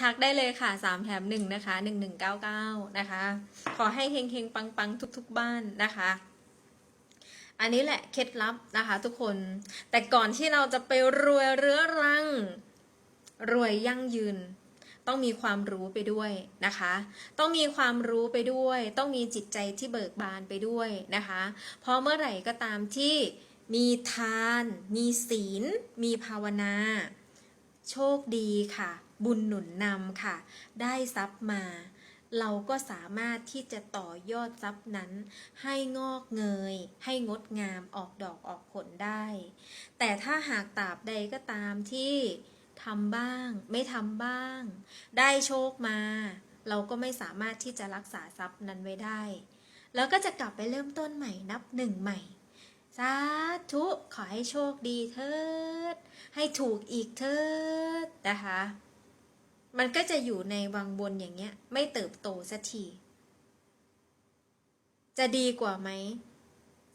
ทักได้เลยค่ะ 3 แถม 1 นะคะ 1199 นะคะ ขอให้เฮงเฮงปังปังทุก ๆ บ้านนะคะ อันนี้แหละเคล็ดลับนะคะ ทุกคน แต่ก่อนที่เราจะไปรวยเรื้อรัง รวยยั่งยืน ต้องมีความรู้ไปด้วยนะคะ ต้องมีความรู้ไปด้วย ต้องมีจิตใจที่เบิกบานไปด้วยนะคะ เพราะเมื่อไหร่ก็ตามที่มีทาน มีศีล มีภาวนา โชคดีค่ะ บุญหนุนนำค่ะ ได้ทรัพย์มา เราก็สามารถที่จะต่อยอดทรัพย์นั้น ให้งอกเงย ให้งดงามออกดอกออกผลได้ แต่ถ้าหากตราบใดก็ตามที่ทำบ้าง ไม่ทำบ้าง ได้โชคมา เราก็ไม่สามารถที่จะรักษาทรัพย์นั้นไว้ได้ แล้วก็จะกลับไปเริ่มต้นใหม่นับหนึ่งใหม่สาธุขอให้โชคดีเถิด ให้ถูกอีกเถิดนะคะ มันก็จะอยู่ในวังวนอย่างเงี้ย ไม่เติบโตสักที จะดีกว่าไหม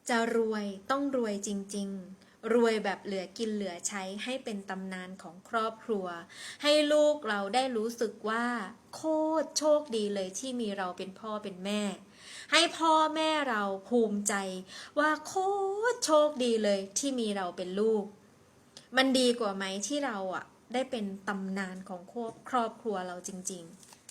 จะรวยต้องรวยจริง ๆ รวยแบบเหลือกินเหลือใช้ให้เป็นตำนานของครอบครัว ให้ลูกเราได้รู้สึกว่า โคตรโชคดีเลยที่มีเราเป็นพ่อเป็นแม่ ให้พ่อแม่เราภูมิใจ ว่าโคตรโชคดีเลยที่มีเราเป็นลูก มันดีกว่าไหมที่เราอะ ได้เป็นตำนานของครอบครัวเราจริง ๆ